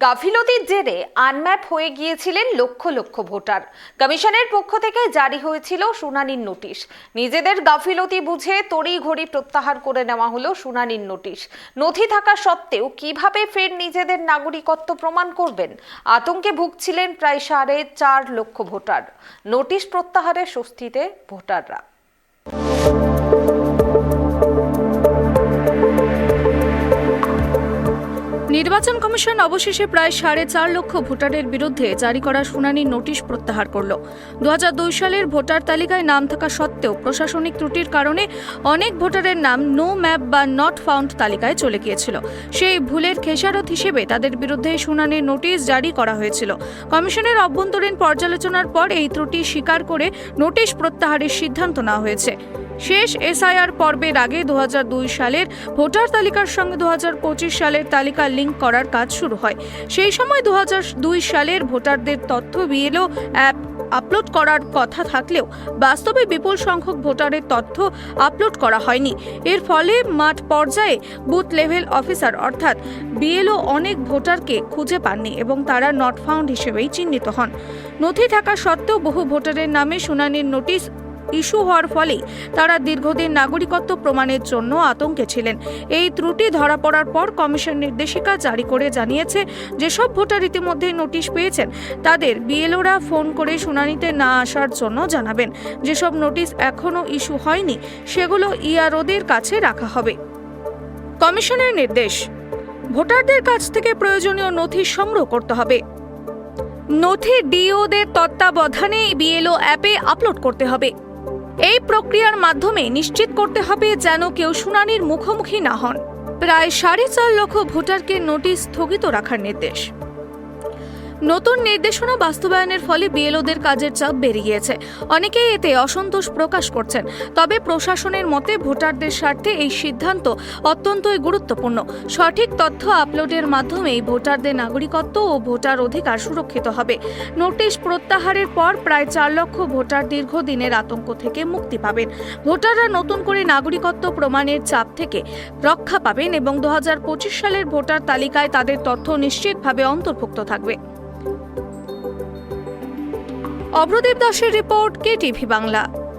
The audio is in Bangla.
গাফিলতির জেরে আনম্যাপ হয়ে গিয়েছিলেন লক্ষ লক্ষ ভোটার। কমিশনের পক্ষ থেকে জারি হয়েছিল শুনানির নোটিশ। নিজেদের গাফিলতি বুঝে তড়িঘড়ি প্রত্যাহার করে নেওয়া হলো শুনানির নোটিশ। নথি থাকা সত্ত্বেও কীভাবে ফের নিজেদের নাগরিকত্ব প্রমাণ করবেন? আতঙ্কে ভুগছিলেন প্রায় সাড়ে চার লক্ষ ভোটার। নোটিশ প্রত্যাহারে স্বস্তিতে ভোটাররা। নির্বাচন কমিশন অবশেষে প্রায় সাড়ে চার লক্ষ ভোটারের বিরুদ্ধে জারি করা শুনানির নোটিশ প্রত্যাহার করল। দু সালের ভোটার তালিকায় নাম থাকা সত্ত্বেও প্রশাসনিক ত্রুটির কারণে অনেক ভোটারের নাম নো ম্যাপ বা নট ফাউন্ড তালিকায় চলে গিয়েছিল। সেই ভুলের খেসারত হিসেবে তাদের বিরুদ্ধে শুনানির নোটিশ জারি করা হয়েছিল। কমিশনের অভ্যন্তরীণ পর্যালোচনার পর এই ত্রুটি স্বীকার করে নোটিশ প্রত্যাহারের সিদ্ধান্ত নেওয়া হয়েছে। শেষ এসআইআর পর্বের আগে দু হাজার দুই সালের ভোটার তালিকার সঙ্গে দু হাজার পঁচিশ সালের তালিকা লিঙ্ক করার কাজ শুরু হয়। সেই সময় দু হাজার দুই সালের ভোটারদের তথ্য বিএলও অ্যাপ আপলোড করার কথা থাকলেও বাস্তবে বিপুল সংখ্যক ভোটারের তথ্য আপলোড করা হয়নি। এর ফলে মাঠ পর্যায়ে বুথ লেভেল অফিসার অর্থাৎ বিএলও অনেক ভোটারকে খুঁজে পাননি এবং তারা নট ফাউন্ড হিসেবেই চিহ্নিত হন। নথি থাকা সত্ত্বেও বহু ভোটারের নামে শুনানির নোটিশ ইস্যু হওয়ার ফলেই তারা দীর্ঘদিন নাগরিকত্ব প্রমাণের জন্য আতঙ্কে ছিলেন। এই ত্রুটি ধরা পড়ার পর কমিশন নির্দেশিকা জারি করে জানিয়েছে, যেসব ভোটার ইতিমধ্যেই নোটিশ পেয়েছেন, তাদের বিএলওরা ফোন করে শুনানিতে না আসার জন্য জানাবেন। যেসব নোটিশ এখনও ইস্যু হয়নি, সেগুলো ইআরওদের কাছে রাখা হবে। কমিশনের নির্দেশ, ভোটারদের কাছ থেকে প্রয়োজনীয় নথি সংগ্রহ করতে হবে। নথি ডিওদের তত্ত্বাবধানে বিএলও অ্যাপে আপলোড করতে হবে। এই প্রক্রিয়ার মাধ্যমে নিশ্চিত করতে হবে যেন কেউ শুনানির মুখোমুখি না হন। প্রায় সাড়ে চার লক্ষ ভোটারকে নোটিশ স্থগিত রাখার নির্দেশ। নতুন নির্দেশনা বাস্তবায়নের ফলে বিএলওদের কাজের চাপ বেড়ে গিয়েছে। অনেকেই এতে অসন্তোষ প্রকাশ করছেন। তবে প্রশাসনের মতে ভোটারদের স্বার্থে এই সিদ্ধান্ত অত্যন্তই গুরুত্বপূর্ণ। সঠিক তথ্য আপলোডের মাধ্যমেই ভোটারদের নাগরিকত্ব ও ভোটার অধিকার সুরক্ষিত হবে। নোটিশ প্রত্যাহারের পর প্রায় চার লক্ষ ভোটার দীর্ঘদিনের আতঙ্ক থেকে মুক্তি পাবেন। ভোটাররা নতুন করে নাগরিকত্ব প্রমাণের চাপ থেকে রক্ষা পাবেন এবং দু হাজার পঁচিশ সালের ভোটার তালিকায় তাদের তথ্য নিশ্চিতভাবে অন্তর্ভুক্ত থাকবে। অভ্রদেব দাসের রিপোর্ট কে টিভি বাংলা।